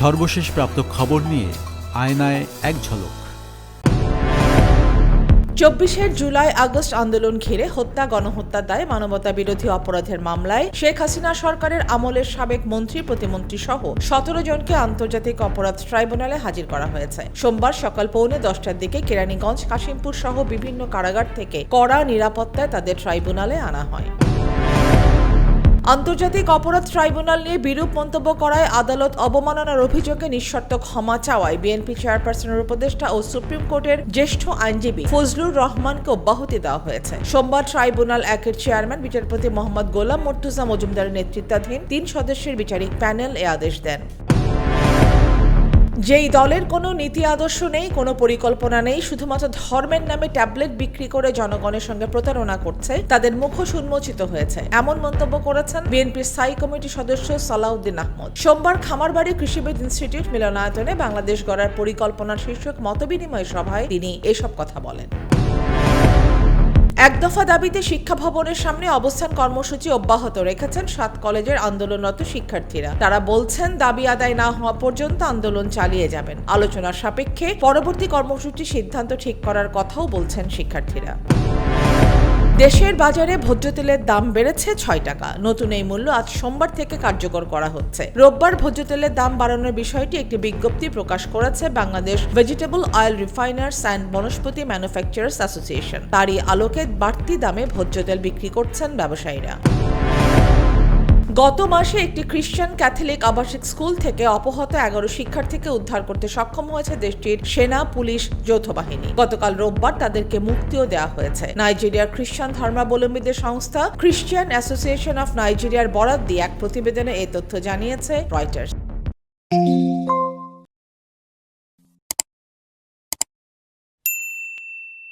সর্বশেষ প্রাপ্ত খবর নিয়ে আয়নায় এক ঝলক। চব্বিশের জুলাই আগস্ট আন্দোলন ঘিরে হত্যা, গণহত্যার দায়ে মানবতা বিরোধী অপরাধের মামলায় শেখ হাসিনা সরকারের আমলের সাবেক মন্ত্রী, প্রতিমন্ত্রী সহ সতেরো জনকে আন্তর্জাতিক অপরাধ ট্রাইব্যুনালে হাজির করা হয়েছে। সোমবার সকাল পৌনে দশটার দিকে কেরানীগঞ্জ, কাশিমপুর সহ বিভিন্ন কারাগার থেকে কড়া নিরাপত্তায় তাদের ট্রাইব্যুনালে আনা হয়। আন্তর্জাতিক অপরাধ ট্রাইব্যুনাল নিয়ে বিরূপ মন্তব্য করায় আদালত অবমাননার অভিযোগে নিঃশর্ত ক্ষমা চাওয়ায় বিএনপি চেয়ারপারসনের উপদেষ্টা ও সুপ্রিম কোর্টের জ্যেষ্ঠ আইনজীবী ফজলুর রহমানকে অব্যাহতি দেওয়া হয়েছে। সোমবার ট্রাইব্যুনাল একের চেয়ারম্যান, বিচারপতি মোহাম্মদ গোলাম মর্তুজা মজুমদারের নেতৃত্বাধীন তিন সদস্যের বিচারিক প্যানেল এ আদেশ দেন। যেই দলের কোনো নীতি আদর্শ নেই, কোনো পরিকল্পনা নেই, শুধুমাত্র ধর্মের নামে ট্যাবলেট বিক্রি করে জনগণের সঙ্গে প্রতারণা করছে, তাদের মুখোশ উন্মোচিত হয়েছে। এমন মন্তব্য করেছেন বিএনপির স্থায়ী কমিটির সদস্য সালাউদ্দিন আহমদ। সোমবার খামারবাড়ি কৃষিবিদ ইনস্টিটিউট মিলনায়তনে বাংলাদেশ গড়ার পরিকল্পনার শীর্ষক মতবিনিময় সভায় তিনি এসব কথা বলেন। এক দফা দাবিতে শিক্ষা ভবনের সামনে অবস্থান কর্মসূচি অব্যাহত রেখেছেন সাত কলেজের আন্দোলনরত শিক্ষার্থীরা। তারা বলছেন, দাবি আদায় না হওয়া পর্যন্ত আন্দোলন চালিয়ে যাবেন। আলোচনার সাপেক্ষে পরবর্তী কর্মসূচি সিদ্ধান্ত ঠিক করার কথাও বলছেন শিক্ষার্থীরা। দেশের বাজারে ভোজ্য তেলের দাম বেড়েছে ছয় টাকা। নতুন এই মূল্য আজ সোমবার থেকে কার্যকর করা হচ্ছে। রোববার ভোজ্য তেলের দাম বাড়ানোর বিষয়টি একটি বিজ্ঞপ্তি প্রকাশ করেছে Bangladesh vegetable oil refiners and Vanaspati manufacturers association. তারই আলোকে বাড়তি দামে ভোজ্য তেল বিক্রি করছেন ব্যবসায়ীরা। গত মাসে একটি খ্রিস্টান ক্যাথলিক আবাসিক স্কুল থেকে অপহত এগারো শিক্ষার্থীকে উদ্ধার করতে সক্ষম হয়েছে দেশটির সেনা, পুলিশ, যৌথ বাহিনী। গতকাল রোববার তাদেরকে মুক্তিও দেওয়া হয়েছে। নাইজেরিয়ার খ্রিস্টান ধর্মাবলম্বীদের সংস্থা খ্রিস্টিয়ান অ্যাসোসিয়েশন অফ নাইজেরিয়ার বরাদ দিয়ে এক প্রতিবেদনে এই তথ্য জানিয়েছে রয়টার্স।